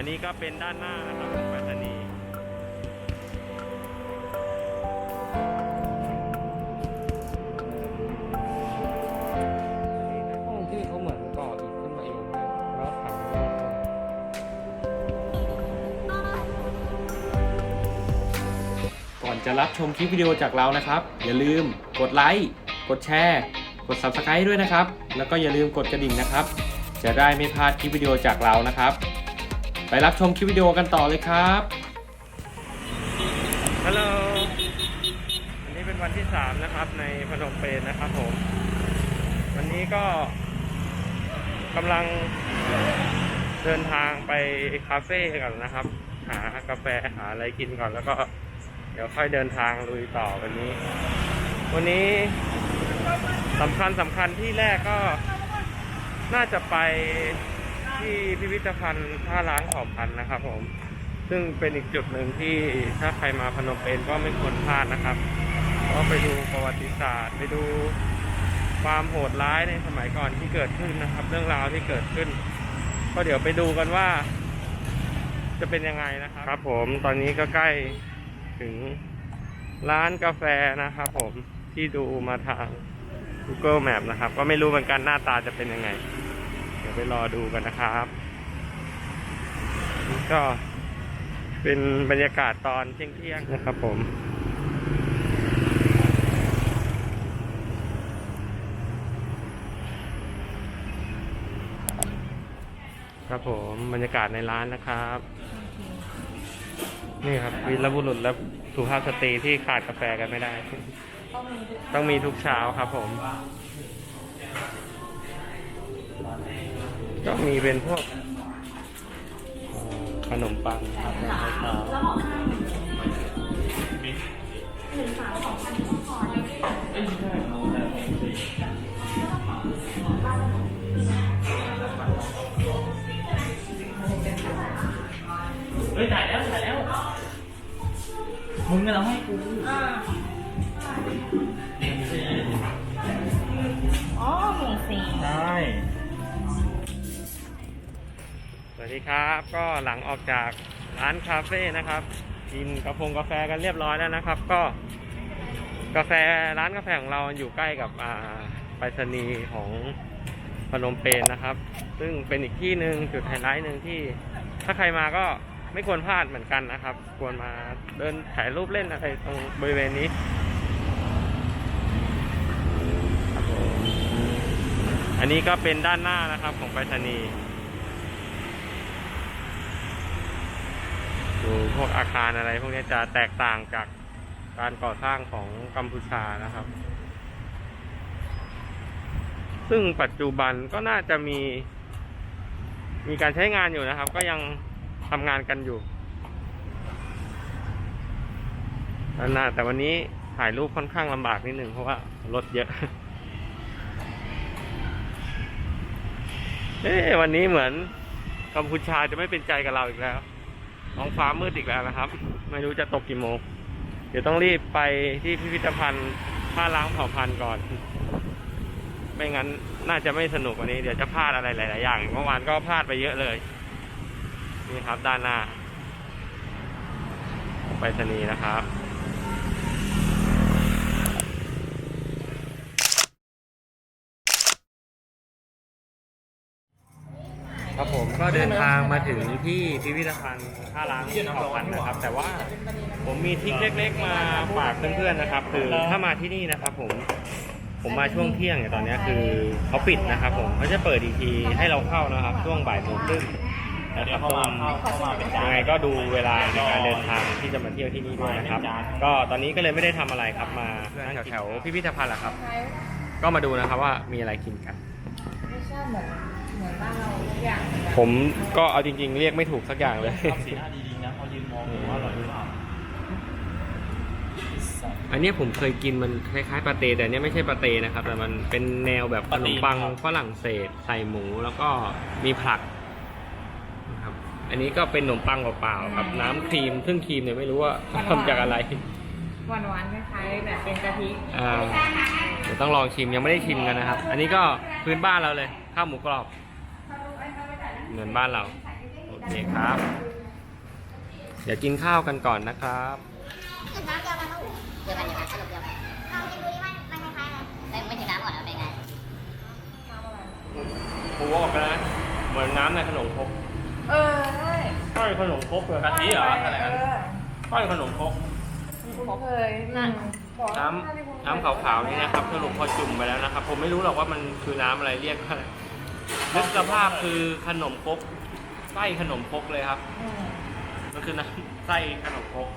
อันนี้ก็เป็นด้านหน้านะครับของปรษณีย์ห้องที่เขาเหมือนก่ออิฐขึ้นมาเองเลยแล้วขังก่อนจะรับชมคลิปวิดีโอจากเรานะครับ อย่าลืมกดไลค์ กดแชร์ กด Subscribe ด้วยนะครับ แล้วก็อย่าลืมกดกระดิ่งนะครับ จะได้ไม่พลาดคลิปวิดีโอจากเรานะครับ ไปรับชมคลิปวิดีโอกันต่อเลยครับ ฮัลโหลอันนี้เป็นวันที่สามนะครับ ในพนมเปญนะครับผม วันนี้ก็กำลังเดินทางไปคาเฟ่ก่อนนะครับ หากาแฟหาอะไรกินก่อนแล้วก็ เดี๋ยวค่อยเดินทางลุยต่อวันนี้ วันนี้สำคัญสำคัญที่แรกก็น่าจะไป ที่พิพิธภัณฑ์ท่าล้างเผ่าพันนะครับผม ซึ่งเป็นอีกจุดหนึ่งที่ถ้าใครมาพนมเปญก็ไม่ควรพลาดนะครับ ก็ไปดูประวัติศาสตร์ ไปดูความโหดร้ายในสมัยก่อนที่เกิดขึ้นนะครับ เรื่องราวที่เกิดขึ้น ก็เดี๋ยวไปดูกันว่า จะเป็นยังไงนะครับครับ ผมตอนนี้ก็ใกล้ถึงร้านกาแฟนะครับ ผมที่ดูมาทาง Google Map นะครับ ก็ไม่รู้เหมือนกันหน้าตาจะเป็นยังไง ไปรอดูกันนะครับก็เป็นบรรยากาศตอนเที่ยงๆนะครับผมครับผมบรรยากาศในร้านนะครับ นี่ครับวีรบุรุษและสุภาพสตรีที่ขาดกาแฟกันไม่ได้ ต้องมีทุกเช้าครับผม ก็มีเป็นพวกเอ่อขนมปังครับในเช้าเฮ้ยถ่ายแล้วถ่ายแล้วมึงก็เราให้กูอ๋อหมู่สี่ใช่ส วัสดีครับก็หลังออกจากร้านคาเฟ่นะครับกินกาแฟกาแฟกันเรียบร้อยแล้วนะครับ ก็ กาแฟร้านกาแฟของเราอยู่ใกล้กับอ่าไปรษณีย์ของพนมเปญนนะครับ ซึ่งเป็นอีกที่หนึ่งจุดไฮไลท์หนึ่งที่ ถ้าใครมาก็ไม่ควรพลาดเหมือนกันนะครับ ควรมาเดินถ่ายรูปเล่นอะไรตรงบริเวณนี้อันนี้ก็เป็นด้านหน้านะครับของไปรษณีย์ ดูพวกอาคารอะไร พวกนี้จะแตกต่างจากการก่อสร้างของกัมพูชานะครับ ซึ่งปัจจุบันก็น่าจะมี มีการใช้งานอยู่นะครับ ก็ยังทำงานกันอยู่นหน้าแต่วันนี้ถ่ายรูปค่อนข้างลำบากนิดหนึ่งเพราะว่ารถเยอะเอ๊ะวันนี้เหมือนกัมพูชาจะไม่เป็นใจกับเราอีกแล้ว ท้องฟ้ามืดอีกแล้วนะครับ ไม่รู้จะตกกี่โมง เดี๋ยวต้องรีบไปที่พิพิธภัณฑ์ผ้าล้างเผ่าพันธุ์ก่อน ไม่งั้นน่าจะไม่สนุกกว่านี้ เดี๋ยวจะพลาดอะไรหลาย ๆ อย่าง เมื่อวานก็พลาดไปเยอะเลย นี่ครับด้านหน้า ไปสนีนะครับ ครับผมก็เดินทางมาถึงที่พิพิธภัณฑ์ท่าล้างเผ่าพันธุ์นะครับ แต่ว่าผมมีทริคเล็ก ๆ มาฝากเพื่อนๆนะครับ คือถ้ามาที่นี่นะครับ ผมผมมาช่วงเที่ยงเนี่ยตอนเนี้ยคือเขาปิดนะครับผมเขาจะเปิดอีกทีให้เราเข้านะครับ ช่วงบ่ายโมงครึ่งนะครับผมยังไงก็ดูเวลาในการเดินทางที่จะมาเที่ยวที่นี่ด้วยนะครับ ก็ตอนนี้ก็เลยไม่ได้ทำอะไรครับมานั่งแถวๆพิพิธภัณฑ์แหละครับ ก็มาดูนะครับว่ามีอะไรกินกันไม่ใช่ เหมือนเหมือนบ้านเราทุกอย่างผมก็เอาจริง ๆ เรียกไม่ถูกสักอย่างเลย ทำสีหน้าดีๆนะเขายืนมองอยู่ว่าอร่อยหรือเปล่าอันเนี้ยผมเคยกินมันคล้ายๆปาเต้แต่อันเนี้ยไม่ใช่ปาเต้นะครับ แต่มันเป็นแนวแบบขนมปังฝรั่งเศสใส่หมูแล้วก็มีผักนะครับอันนี้ก็เป็นขนมปังเปล่าๆกับน้ำครีมซึ่งครีมเนี่ยไม่รู้ว่าทำจากอะไร หวานหวานๆคล้ายๆแบบเป็นกะทิอ่าเดี๋ยวต้องลองชิมยังไม่ได้ชิมกันนะครับ อันนี้ก็พื้นบ้านเราเลย ข้าวหมูกรอบ เหมือนบ้านเราโอโอเคครับ เดี๋ยวกินข้าวกันก่อนนะครับน้ำเดียวกันลูกเดียวกันเดียวกันสรุปเดียวกันลองกินดูดิมันมันคล้ายๆกันเอ้ยไม่ถึงน้ำก่อนนะเป็นไงผมบอกกันนะเหมือนน้ำในขนมครกเออใช่ก้อยขนมครกเลยกะทิเหรออะไรเอนะอก้อยขนมครกเคยนั่นน้ำน้ำขาวๆนี่นะครับสรุปพอจุ่มไปแล้วนะครับ ผมไม่รู้หรอกว่ามันคือน้ำอะไรเรียกว่าอะไร นึกสภาพคือขนมครกไส้ขนมครกเลยครับอืมมันคือน้ำไส้ขนมครก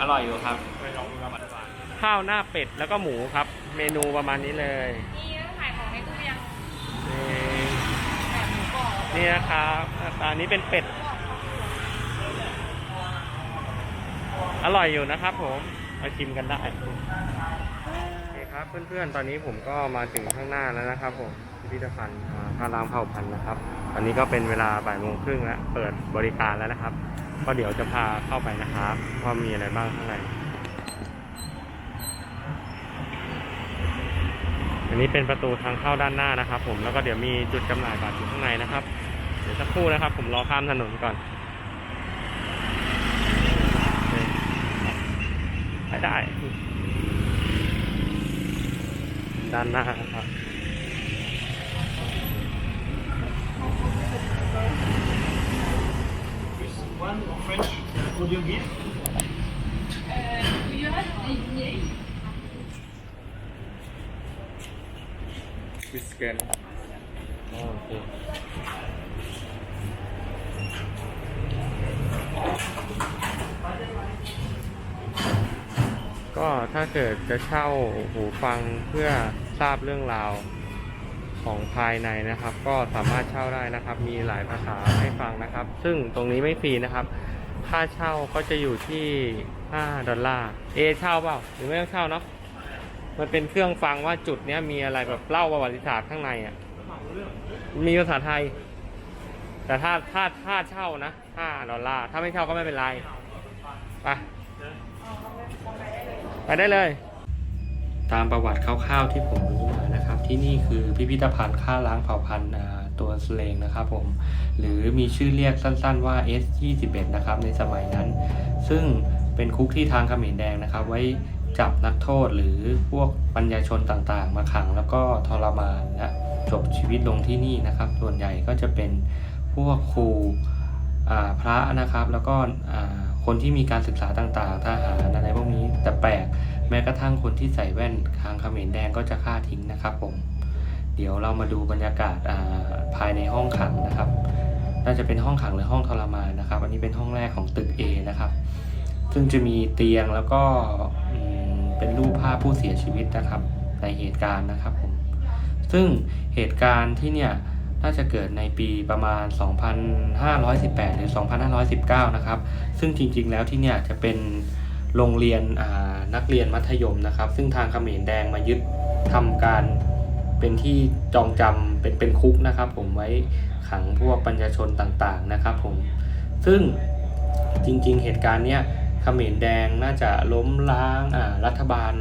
อร่อยอยู่ครับไปลองดูครับข้าวหน้าเป็ดแล้วก็หมูครับ เมนูประมาณนี้เลยนี่ขายของในตู้ยังนี่แบบหมูกรอบนี่นะครับอันนี้เป็นเป็ด อร่อยอยู่นะครับผมมาชิมกันได้โอเคครับเพื่อนๆตอนนี้ผมก็มาถึงข้างหน้าแล้วนะครับผม พิพิธภัณฑ์อ่าพระรามเผ่าพันธุ์นะครับตอนนี้ก็เป็นเวลาบ่ายโมงครึ่งแล้วเปิดบริการแล้วนะครับ ก็เดี๋ยวจะพาเข้าไปนะครับว่ามีอะไรบ้างข้างในอันนี้เป็นประตูทางเข้าด้านหน้านะครับ ผมแล้วก็เดี๋ยวมีจุดจำหน่ายบัตรอยู่ข้างในนะครับ เดี๋ยวสักครู่นะครับ ผมรอข้ามถนนก่อนไปได้ ด้านหน้านะครับ วิสแกนโอเคก็ถ้าเกิดจะเช่าหูฟังเพื่อทราบเรื่องราว ของภายในนะครับ ก็สามารถเช่าได้นะครับ มีหลายภาษาให้ฟังนะครับ ซึ่งตรงนี้ไม่ฟรีนะครับ ค่าเช่าก็จะอยู่ที่ 5 ดอลลาร์ เอเช่าเปล่าหรือไม่ต้องเช่าเนาะมันเป็นเครื่องฟังว่าจุดเนี้ยมีอะไรแบบเล่าประวัติศาสตร์ข้างในอะมีภาษาไทย แต่ถ้าถ้าถ้าเช่านะ5ดอลลาร์ถ้าไม่เช่าก็ไม่เป็นไรไปไปได้เลย ตามประวัติคร่าวๆที่ผมรู้มานะครับ ที่นี่คือพิพิธภัณฑ์ฆ่าล้างเผ่าพันธุ์ตัวสเลงนะครับผมหรือมีชื่อเรียกสั้นๆว่า S21 นะครับในสมัยนั้น ซึ่งเป็นคุกที่ทางเขมรแดงนะครับ ไว้จับนักโทษหรือพวกปัญญาชนต่างๆ มาขังแล้วก็ทรมานและจบชีวิตลงที่นี่นะครับ ส่วนใหญ่ก็จะเป็นพวกครูพระนะครับแล้วก็ คนที่มีการศึกษาต่างๆ ทหารอะไรพวกนี้ แต่แปลกแม้กระทั่งคนที่ใส่แว่นทางเขมรแดงก็จะฆ่าทิ้งนะครับผม เดี๋ยวเรามาดูบรรยากาศาภายในห้องขังนะครับ น่าจะเป็นห้องขังหรือห้องทรมานนะครับ อันนี้เป็นห้องแรกของตึก A นะครับ ซึ่งจะมีเตียงแล้วก็เป็นรูปภาพผู้เสียชีวิตนะครับ ในเหตุการณ์นะครับผม ซึ่งเหตุการณ์ที่เนี่ย น่าจะเกิดในปีประมาณ 2518 หรือ 2519 นะครับ ซึ่งจริงๆ แล้วที่เนี่ยจะเป็นโรงเรียนนักเรียนมัธยมนะครับ ซึ่งทางเขมรแดงมายึดทำการเป็นที่จองจำเป็นเป็นคุกนะครับ ผมไว้ขังพวกปัญญาชนต่างๆนะครับผมซึ่งจริงๆ เหตุการณ์เนี้ยเขมรแดงน่าจะล้มล้างอ่ารัฐบาล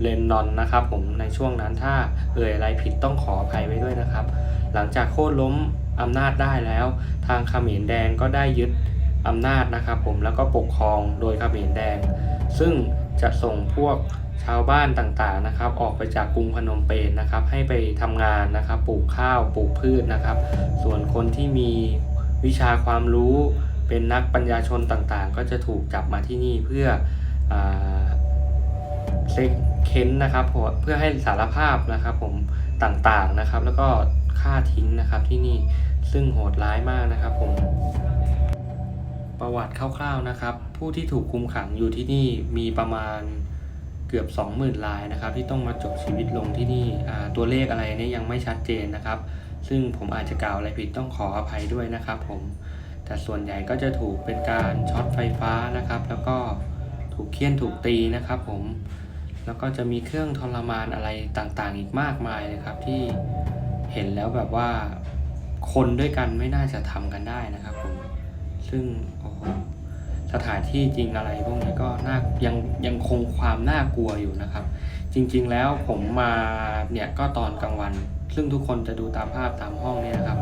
เลนนอนนะครับ ผมในช่วงนั้นถ้าเอ่ยอะไรผิดต้องขออภัยไว้ด้วยนะครับ หลังจากโค่นล้มอำนาจได้แล้ว ทางเขมรแดงก็ได้ยึดอำนาจนะครับผมแล้วก็ปกครองโดยเขมรแดง ซึ่งจะส่งพวกชาวบ้านต่างๆนะครับ ออกไปจากกรุงพนมเปญนะครับ ให้ไปทำงานนะครับ ปลูกข้าวปลูกพืชนะครับ ส่วนคนที่มีวิชาความรู้เป็นนักปัญญาชนต่างๆ ก็จะถูกจับมาที่นี่เพื่ออเซ็กเค้นนะครับเพื่อให้สารภาพนะครับผมต่างๆนะครับ แล้วก็ ฆ่าทิ้งนะครับที่นี่ซึ่งโหดร้ายมากนะครับผม ประวัติคร่าวๆนะครับ ผู้ที่ถูกคุมขังอยู่ที่นี่มีประมาณเกือบ 20,000รายนะครับ ที่ต้องมาจบชีวิตลงที่นี่ตัวเลขอะไรนี่ยยังไม่ชัดเจนนะครับ ซึ่งผมอาจจะกล่าวอะไรผิดต้องขออภัยด้วยนะครับ ผมแต่ส่วนใหญ่ก็จะถูกเป็นการช็อตไฟฟ้านะครับ แล้วก็ถูกเคี่ยนถูกตีนะครับ ผมแล้วก็จะมีเครื่องทรมานอะไรต่างๆ อีกมากมายเลยครับที่ เห็นแล้วแบบว่าคนด้วยกันไม่น่าจะทำกันได้นะครับผม ซึ่งโอ้โหสถานที่จริงอะไรพวกนี้ก็น่ายังยังคงความน่ากลัวอยู่นะครับ จริง ๆแล้วผมมาเนี่ยก็ตอนกลางวัน ซึ่งทุกคนจะดูตามภาพตามห้องเนี่ยนะครับ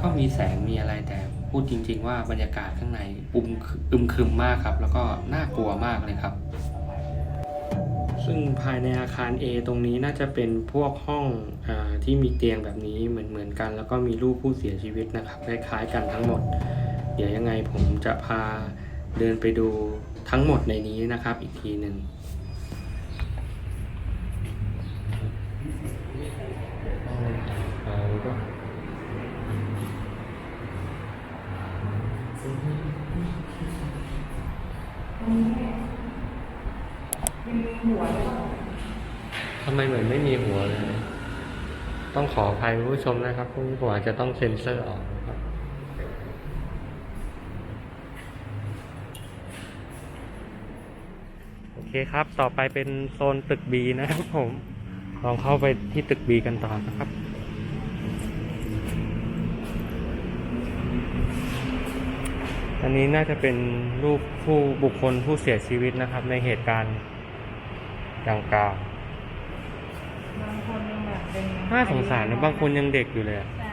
ก็มีแสงมีอะไรแต่พูดจริง ๆ ว่าบรรยากาศข้างในอุมอึมครึมมากครับ แล้วก็น่ากลัวมากเลยครับ ซึ่งภายในอาคาร A ตรงนี้น่าจะเป็นพวกห้องอที่มีเตียงแบบนี้เหมือนเหมือนกัน แล้วก็มีรูปผู้เสียชีวิตนะครับคล้ายๆกันทั้งหมด เดี๋ยวยังไงผมจะพาเดินไปดูทั้งหมดในนี้นะครับอีกทีหนึ่ง ทำไมเหมือนไม่มีหัวเลย ต้องขออภัยผู้ชมนะครับคุณผู้ชมอาจจะต้องเซ็นเซอร์ออกนะครับโอเคครับ ต่อไปเป็นโซนตึก B นะครับผม ลองเข้าไปที่ตึก B กันต่อนะครับอันนี้น่าจะเป็นรูปผู้บุคคลผู้เสียชีวิตนะครับ ในเหตุการณ์ ดังกล่าวบางคนยังแบบเป็นน่าสงสารนะบางคนยังเด็กอยู่เลยอะใช่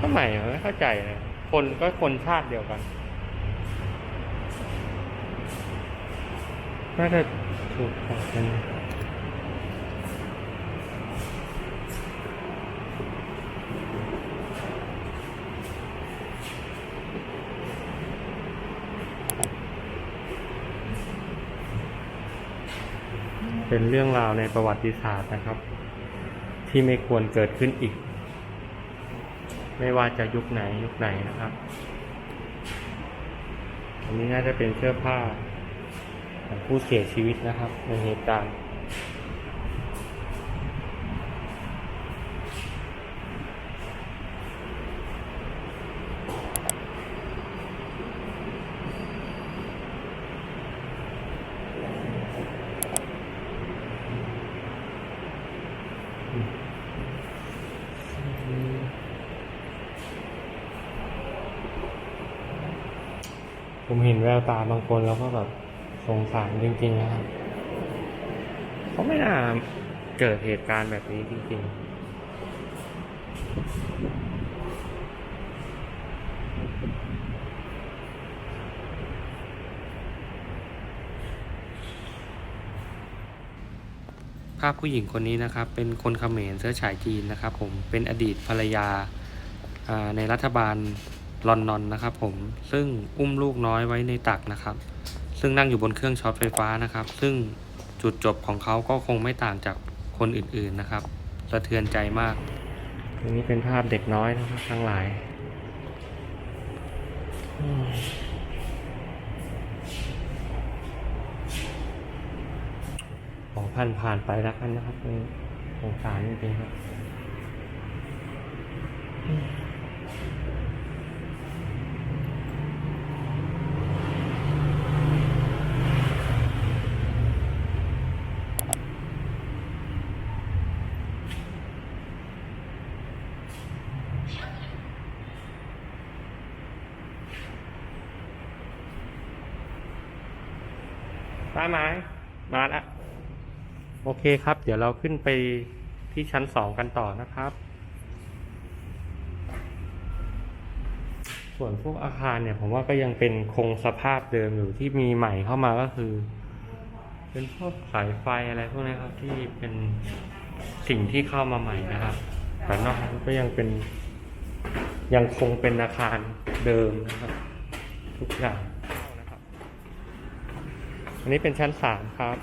ทำไมอะไม่เข้าใจเลยคนก็คนชาติเดียวกันน่าจะถูกของกัน เป็นเรื่องราวในประวัติศาสตร์นะครับ ที่ไม่ควรเกิดขึ้นอีก ไม่ว่าจะยุคไหนยุคไหนนะครับ อันนี้น่าจะเป็นเสื้อผ้าของผู้เสียชีวิตนะครับในเหตุการณ์ ผมเห็นแววตาบางคนแล้วก็แบบสงสารจริงๆนะครับเขาไม่น่าเกิดเหตุการณ์แบบนี้จริงๆภาพผู้หญิงคนนี้นะครับเป็นคนเขมรเชื้อสายจีนนะครับผมเป็นอดีตภรรยาในรัฐบาล ลอนดอนนะครับผมซึ่งอุ้มลูกน้อยไว้ในตักนะครับ ซึ่งนั่งอยู่บนเครื่องช็อตไฟฟ้านะครับ ซึ่งจุดจบของเขาก็คงไม่ต่างจากคนอื่นๆนะครับสะเทือนใจมากอันนี้เป็นภาพเด็กน้อยนะครับทั้งหลายขอผ่านผ่านไปแล้วกันนะครับสงสารจริงๆครับ มได้ไหมมาแล้วโอเคครับ เดี๋ยวเราขึ้นไปที่ชั้นสองกันต่อนะครับ ส่วนพวกอาคารเนี่ย ผมว่าก็ยังเป็นคงสภาพเดิมอยู่ที่มีใหม่เข้ามาก็คือ เป็นพวกสายไฟอะไรพวกนี้ครับที่เป็นสิ่งที่เข้ามาใหม่นะครับแต่นอกนั้นก็ยังเป็นยังคงเป็นอาคารเดิมนะครับ ทุกอย่าง อันนี้เป็นชั้นสามครับ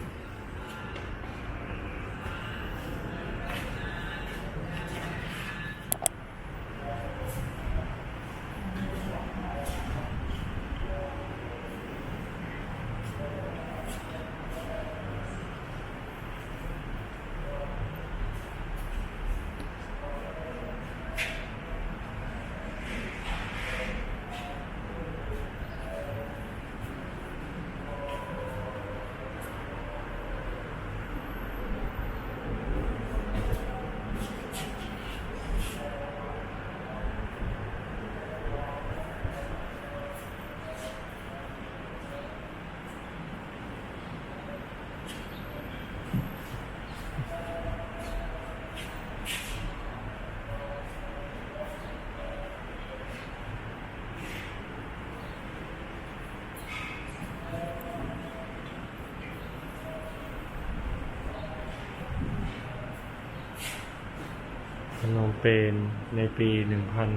มเปญในปีหนึ่งพัน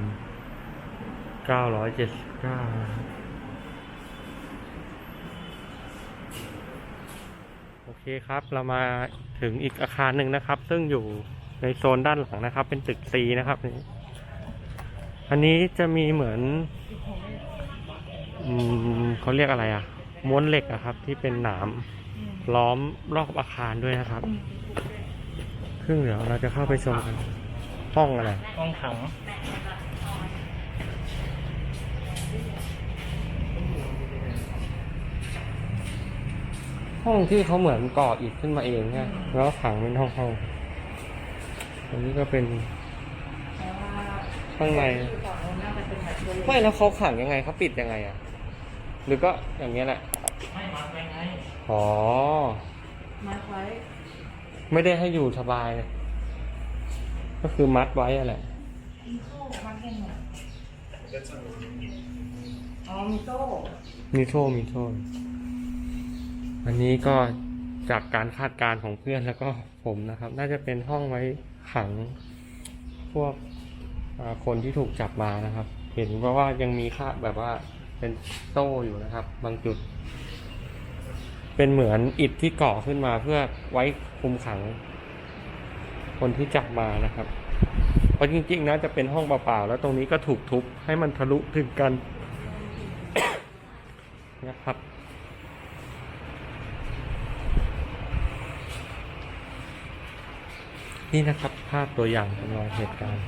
เก้าร้อยเจ็ดสิบเก้าโอเคครับ เรามาถึงอีกอาคารหนึ่งนะครับ ซึ่งอยู่ในโซนด้านหลังนะครับ เป็นตึกซีนะครับนี่อันนี้จะมีเหมือนอืมเขาเรียกอะไรอะม้วนเหล็กอะครับ ที่เป็นหนามล้อมรอบอาคารด้วยนะครับซึ่งเดี๋ยวเราจะเข้าไปชมกัน ห้องอะไร ห้องขัง ห้องที่เขาเหมือนก่ออิฐขึ้นมาเองเนี่ยแล้วขังเป็นห้องห้องๆอันนี้ก็เป็นข้างในฝั่งโน้นน่าจะเป็นแบบตัวไม่แล้วเขาขังยังไงเขาปิดยังไงอะหรือก็อย่างเงี้ยแหละไม่มัดไว้ไงอ๋อมาไว้ ไม่ได้ให้อยู่สบายเลย ก็คือมัดไว้อะแหละมีโซ่มัดยังไงอ๋อมีโซ่มีโทษมีโทษอันนี้ก็จากการคาดการณ์ของเพื่อนแล้วก็ผมนะครับ น่าจะเป็นห้องไว้ขังพวกอ่าคนที่ถูกจับมานะครับ เห็นว่าว่ายังมีค่าแบบว่าเป็นโซ่อยู่นะครับ บางจุด เป็นเหมือนอิฐที่ก่อขึ้นมาเพื่อไว้คุมขัง คนที่จับมานะครับ เพราะจริงๆนะจะเป็นห้องเปล่าๆแล้วตรงนี้ก็ถูกทุบให้มันทะลุถึงกันนะครับนี่นะครับภาพตัวอย่างจำลองเหตุการณ์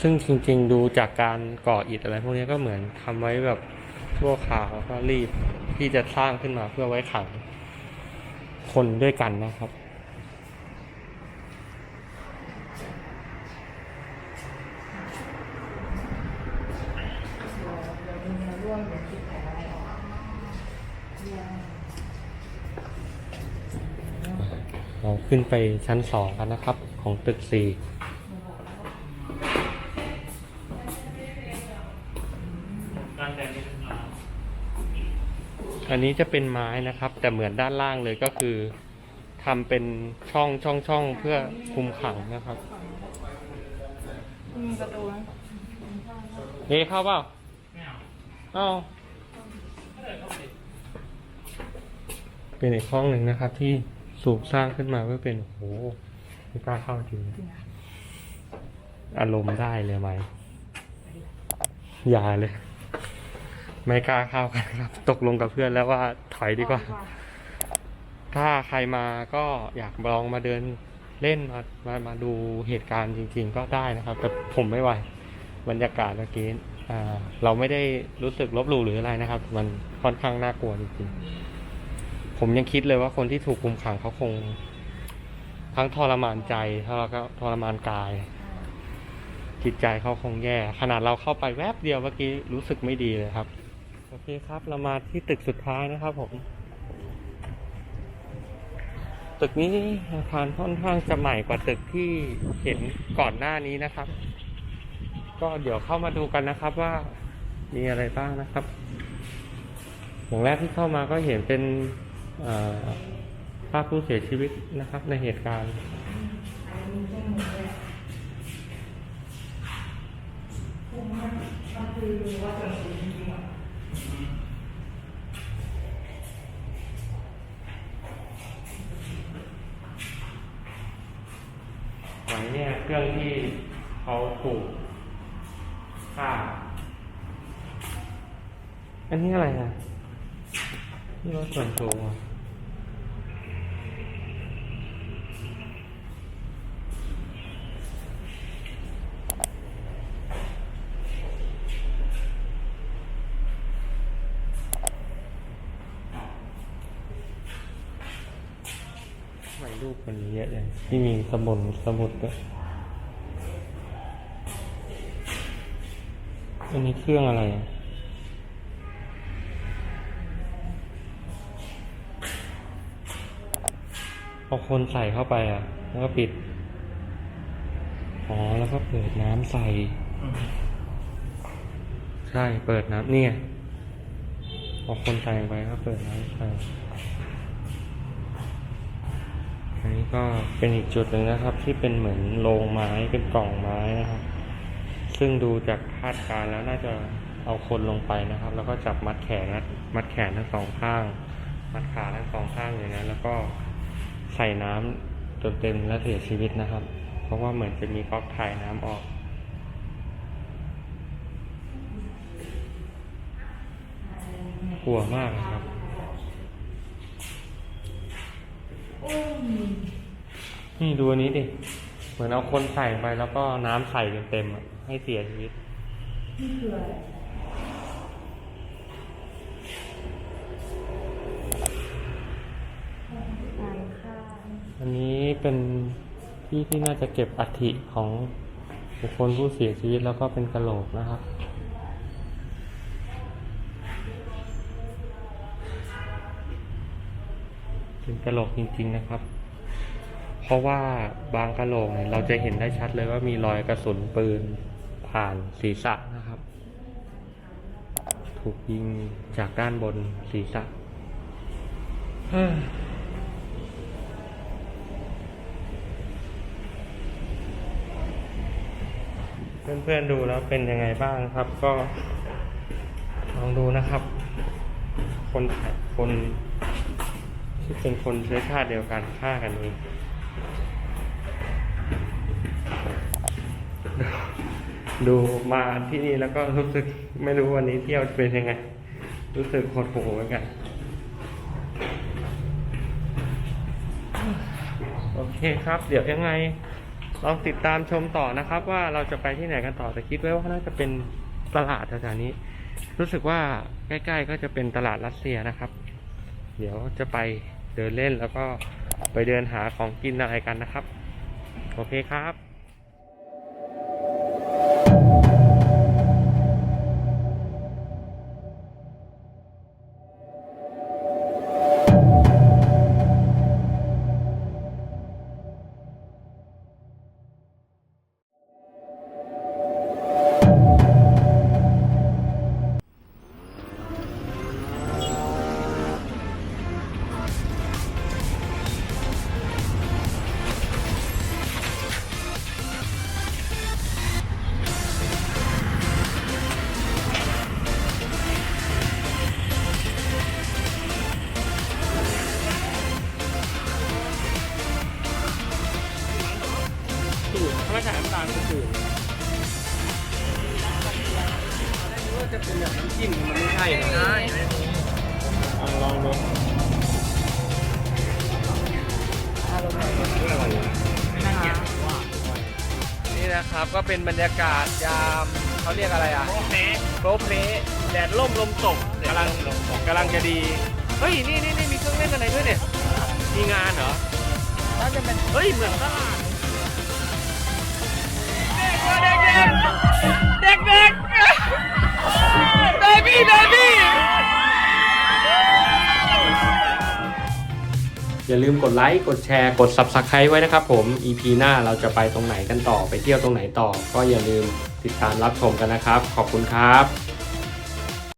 ซึ่งจริงๆดูจากการก่ออิฐอะไรพวกนี้ก็เหมือนทำไว้แบบ ชั่วคราวก็รีบที่จะสร้างขึ้นมาเพื่อไว้ขังคนด้วยกันนะครับเราขึ้นไปชั้นสองกันนะครับ ของตึกสี่ นนี้จะเป็นไม้นะครับ แต่เหมือนด้านล่างเลยก็คือทำเป็นช่องช่องช่องเพื่อคุมขังนะครับ มีประตูนะเฮ้เข้าเปล่าไม่เอาเอ้าเป็นอีกห้องหนึ่งนะครับ ที่สูบสร้างขึ้นมาเพื่อเป็นโอ้โหไม่กล้าเข้าจริงนะอารมณ์ได้เลยไหมอย่าเลย ไม่กล้าเข้ากันครับ ตกลงกับเพื่อนแล้วว่าถอยดีกว่า ถ้าใครมาก็อยากลองมาเดินเล่นมามามาดูเหตุการณ์จริง ๆ ก็ได้นะครับ แต่ผมไม่ไหวบรรยากาศเมื่อกี้อ่าเราไม่ได้รู้สึกลบหลู่หรืออะไรนะครับ มันค่อนข้างน่ากลัวจริงๆ ผมยังคิดเลยว่าคนที่ถูกคุมขังเขาคง ทั้งทรมานใจแล้วก็ทรมานกาย จิตใจเขาคงแย่ ขนาดเราเข้าไปแวบเดียวเมื่อกี้รู้สึกไม่ดีเลยครับ โอเคครับเรามาที่ตึกสุดท้ายนะครับผม ตึกนี้อาคารค่อนข้างจะใหม่กว่าตึกที่เห็นก่อนหน้านี้นะครับ ก็เดี๋ยวเข้ามาดูกันนะครับว่ามีอะไรบ้างนะครับ อย่างแรกที่เข้ามาก็เห็นเป็นภาพผู้เสียชีวิตนะครับ ในเหตุการณ์ไหน เขาถูกฆ่า อันนี้อะไรนะนี่รถส่วนตัวอะทำไมรูปมันเยอะเลยที่มีสมุนสมุดด้วย อันนี้เครื่องอะไร พอคนใส่เข้าไปอะ แล้วก็ปิด อ๋อ แล้วก็เปิดน้ำใส่ ใช่ เปิดน้ำเนี่ย พอคนใส่ไปก็เปิดน้ำใส่ อันนี้ก็เป็นอีกจุดหนึ่งนะครับ ที่เป็นเหมือนโรงไม้ เป็นกล่องไม้นะครับ ซึ่งดูจากคาดการ์แล้วน่าจะเอาคนลงไปนะครับ แล้วก็จับมัดแขนนะมัดแขนทั้งสองข้าง มัดขาทั้งสองข้างอย่างนั้นแล้วก็ใส่น้ำจนเต็มแล้วเสียชีวิตนะครับ เพราะว่าเหมือนจะมีก๊อกถ่ายน้ำออกกลัวมากนะครับนี่ดูอันนี้ดิ เหมือนเอาคนใส่ไปแล้วก็น้ำใส่เต็มๆอะ ให้เสียชีวิตนี่คืออะไรอันนี้เป็นที่ที่น่าจะเก็บอัฐิของบุคคลผู้เสียชีวิตแล้วก็เป็นกระโหลกนะครับเป็นกระโหลกจริง ๆนะครับ เพราะว่าบางกระโหลกเนี่ยเราจะเห็นได้ชัดเลยว่ามีรอยกระสุนปืน ผ่านศีรษะนะครับ ถูกยิงจากด้านบนศีรษะเฮ้ยเพื่อนๆดูแล้วเป็นยังไงบ้างครับ ก็ลองดูนะครับ คนไทยคนที่เป็นคนเชื้อชาติเดียวกันฆ่ากันเอง ดูมาที่นี่แล้วก็รู้สึกไม่รู้วันนี้เที่ยวเป็นยังไง รู้สึกหดหู่เหมือนกัน โอเคครับ เดี๋ยวยังไง ลองติดตามชมต่อนะครับ ว่าเราจะไปที่ไหนกันต่อแต่คิดไว้ว่าน่าจะเป็นตลาดแถวๆนี้ รู้สึกว่าใกล้ ๆ ก็จะเป็นตลาดรัสเซียนะครับ เดี๋ยวจะไปเดินเล่นแล้วก็ไปเดินหาของกินอะไรกันนะครับ โอเคครับ มมันไม่ใช่หรอใช่ลองดูนี่นะครับก็เป็นบรรยากาศยามเขาเรียกอะไรอะโปรเพโปรเพแดดล่มลมตกกำลังกำลังจะดี เฮ้ย นี่นี่นี่มีเครื่องเล่นอะไรด้วยเนี่ย มีงานเหรอ น่าจะเป็นเฮ้ย เหมือนตลาดเด็กเด็กเด็กเด็กเบ บี้ เบบี้ อย่าลืมกดไลค์ กดแชร์ กด Subscribe ไว้นะครับผม EP หน้าเราจะไปตรงไหนกันต่อ ไปเที่ยวตรงไหนต่อ ก็อย่าลืมติดตามรับชมกันนะครับ ขอบคุณครับ